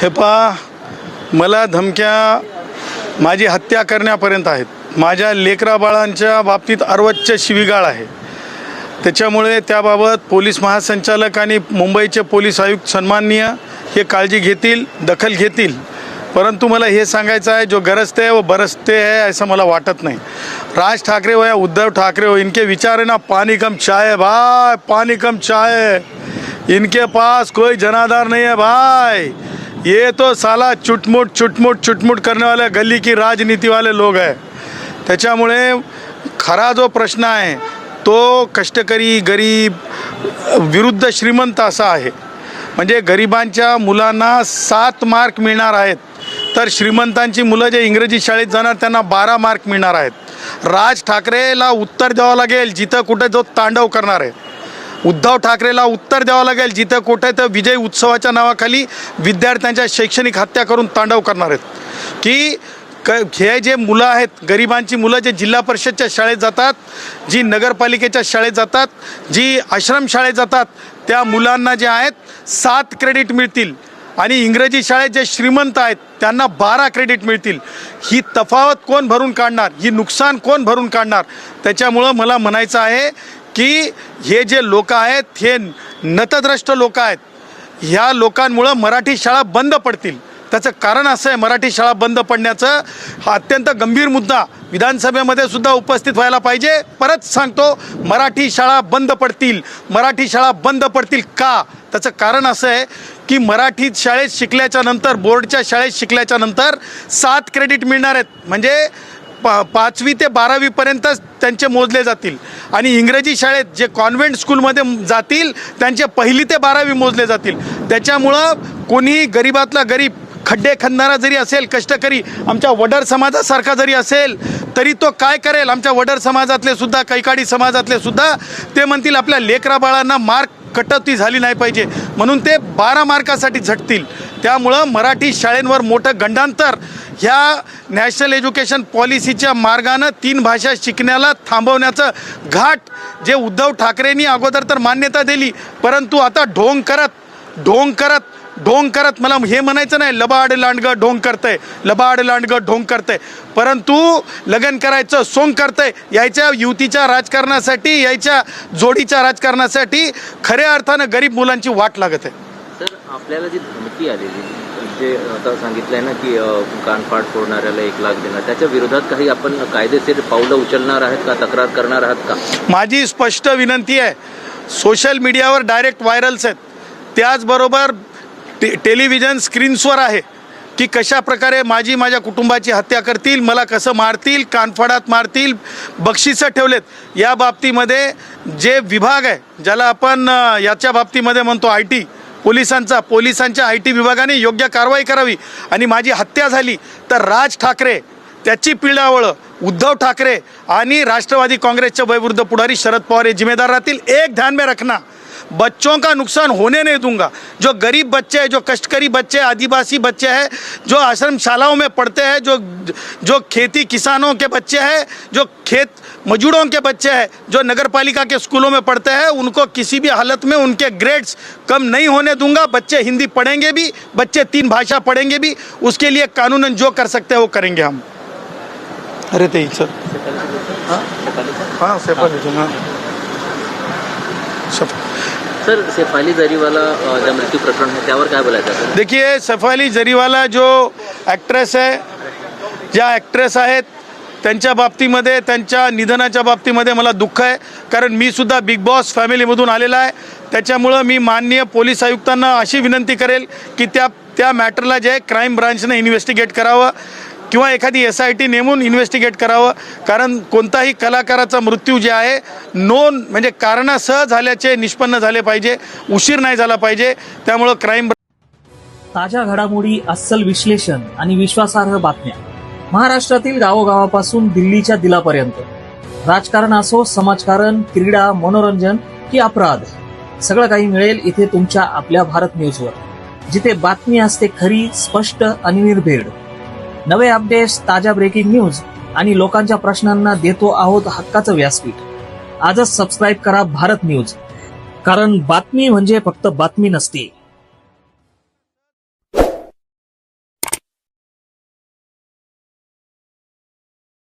हे पहा मला धमक्या माझी हत्या करण्यापर्यंत आहेत. माझ्या लेकरा बाळांच्या बाबतीत अर्वच्च शिवीगाळ आहे. त्याच्यामुळे त्याबाबत पोलीस महासंचालक आणि मुंबईचे पोलीस आयुक्त सन्माननीय हे काळजी घेतील दखल घेतील. परंतु मला हे सांगायचं आहे जो गरजते है वो बरसते है ऐसा मला वाटत नाही. राज ठाकरे हो या उद्धव ठाकरे हो इनके विचार है ना पानी कम चाय भाई पानी कम चाय. इनके पास कोई जनाधार नहीं है भाई. ये तो साला चुटमुट चुटमुट चुटमुट करने वाले गली की राजनीतीवाले वाले लोग त्याच्यामुळे खरा जो प्रश्न आहे तो कष्टकरी गरीब विरुद्ध श्रीमंत असा आहे. म्हणजे गरिबांच्या मुलांना सात मार्क मिळणार आहेत तर श्रीमंतांची मुलं जे इंग्रजी शाळेत जाणार त्यांना बारा मार्क मिळणार आहेत. राज ठाकरेला उत्तर द्यावं लागेल जिथं कुठे जो तांडव करणार आहे. उद्धव ठाकरेला उत्तर द्यावं लागेल. जिथं कुठे तर विजय उत्सवाच्या नावाखाली विद्यार्थ्यांच्या शैक्षणिक हत्या करून तांडव करणार आहेत. की क हे जे मुलं आहेत गरिबांची मुलं जे जिल्हा परिषदच्या शाळेत जातात जी नगरपालिकेच्या शाळेत जातात जी आश्रम शाळेत जातात त्या मुलांना जे आहेत सात क्रेडिट मिळतील. आणि इंग्रजी शाळेत जे श्रीमंत आहेत त्यांना बारा क्रेडिट मिळतील. ही तफावत कोण भरून काढणार? ही नुकसान कोण भरून काढणार? त्याच्यामुळं मला म्हणायचं आहे की हे जे लोक आहेत हे नतद्रष्ट लोक आहेत ह्या लोकांमुळं मराठी शाळा बंद पडतील. त्याचं कारण असं आहे मराठी शाळा बंद पडण्याचं हा अत्यंत गंभीर मुद्दा विधानसभेमध्ये सुद्धा उपस्थित व्हायला पाहिजे. परत सांगतो मराठी शाळा बंद पडतील. मराठी शाळा बंद पडतील का? त्याचं कारण असं आहे की मराठी शाळेत शिकल्याच्या नंतर बोर्डच्या शाळेत शिकल्याच्या नंतर सात क्रेडिट मिळणार आहेत. म्हणजे पा पाचवी ते बारावीपर्यंतच त्यांचे मोजले जातील. आणि इंग्रजी शाळेत जे कॉन्व्हेंट स्कूलमध्ये जातील त्यांचे पहिली ते बारावी मोजले जातील. त्याच्यामुळं कोणीही गरीबातला गरीब खड्डे खणणारा जरी असेल कष्टकरी आमच्या वडर समाजासारखा जरी असेल तरी तो काय करेल? आमच्या वडर समाजातले सुद्धा कैकाडी समाजातले सुद्धा ते म्हणतील आपल्या लेकरा बाळांना मार्क कटौती झाली नाही पाहिजे. म्हणून ते बारा मार्कासाठी झटतील. त्यामुळं मराठी शाळेंवर मोठं गंडांतर. ह्या नॅशनल एज्युकेशन पॉलिसीच्या मार्गानं तीन भाषा शिकण्याला थांबवण्याचं घाट जे उद्धव ठाकरेंनी अगोदर तर मान्यता दिली परंतु आता ढोंग करत ढोंग करत ढोंग करत मला हे म्हणायचं नाही लबाड लांडगं ढोंग करतंय लबाड लांडगं ढोंग करतंय. परंतु लग्न करायचं सोंग करतंय यायच्या युतीच्या राजकारणासाठी यायच्या जोडीच्या राजकारणासाठी खऱ्या अर्थानं गरीब मुलांची वाट लागत आहे. तर आपल्याला जी धमकी आलेली जे आता सांगितलंय ना की अ, कानफाड फोडणाऱ्याला एक लाख देणार त्याच्या विरोधात काही आपण कायदेशीर पावलं उचलणार आहेत का तक्रार करणार आहात का? माझी स्पष्ट विनंती आहे सोशल मीडियावर डायरेक्ट व्हायरल्स आहेत. त्याचबरोबर टे टेलिव्हिजन स्क्रीन्सवर आहे की कशा प्रकारे माझी माझ्या कुटुंबाची हत्या करतील मला कसं मारतील कानफडात मारतील बक्षिसं ठेवलेत या बाबतीमध्ये जे विभाग आहे ज्याला आपण याच्या बाबतीमध्ये म्हणतो आय टी पोलिसांचा पोलिसांच्या आय टी विभागाने योग्य कारवाई करावी आणि माझी हत्या झाली तर राज ठाकरे त्याची पिढावळं उद्धव ठाकरे आणि राष्ट्रवादी काँग्रेसच्या वयवृद्ध पुढारी शरद पवार हे जिम्मेदार राहतील. एक ध्यान में रखना. बच्चों का नुकसान होने नहीं दूँगा। जो गरीब बच्चे हैं जो कष्टकरी बच्चे हैं आदिवासी बच्चे हैं जो आश्रमशालाओं में पढ़ते हैं जो जो खेती किसानों के बच्चे हैं जो खेत मजदूरों के बच्चे हैं जो नगर पालिका के स्कूलों में पढ़ते हैं उनको किसी भी हालत में उनके ग्रेड्स कम नहीं होने दूँगा। बच्चे हिंदी पढ़ेंगे भी बच्चे तीन भाषा पढ़ेंगे भी उसके लिए कानूनन जो कर सकते हैं वो करेंगे हम। अरे ते सर। हाँ सेपल हाँ। सब। सर सेफाली जरीवाला जो मृत्यु प्रकरण आहे त्यावर काय बोलायचं आहे? देखिए सफाली जरीवाला जो ॲक्ट्रेस आहे ज्या ॲक्ट्रेस आहेत त्यांच्या बाबतीमध्ये त्यांच्या निधनाच्या बाबतीमध्ये मला दुःख आहे. कारण मी सुद्धा बिग बॉस फॅमिलीमधून आलेला आहे. त्याच्यामुळं मी माननीय पोलीस आयुक्तांना अशी विनंती करेल की त्या त्या मॅटरला जे आहे क्राईम ब्रांचनं इन्व्हेस्टिगेट करावं. किंवा एखादी एस आय टी नेमून इन्व्हेस्टिगेट करावं. कारण कोणताही कलाकाराचा मृत्यू जे आहे नोन म्हणजे कारणासह झाल्याचे निष्पन्न झाले पाहिजे उशीर नाही झाला पाहिजे. त्यामुळं क्राईम ताज्या घडामोडी अस्सल विश्लेषण आणि विश्वासार्ह बातम्या. महाराष्ट्रातील गावोगावापासून दिल्लीच्या दिलापर्यंत. राजकारण असो समाजकारण क्रीडा मनोरंजन की अपराध. सगळं काही मिळेल इथे तुमच्या आपल्या भारत न्यूजवर. जिथे बातमी असते खरी स्पष्ट आणि निर्भेड. नवे अपडेट्स ताज्या ब्रेकिंग न्यूज आणि लोकांच्या प्रश्नांना देतो आहोत हक्काचं व्यासपीठ. आजच सबस्क्राईब करा भारत न्यूज कारण बातमी म्हणजे फक्त बातमी नसते.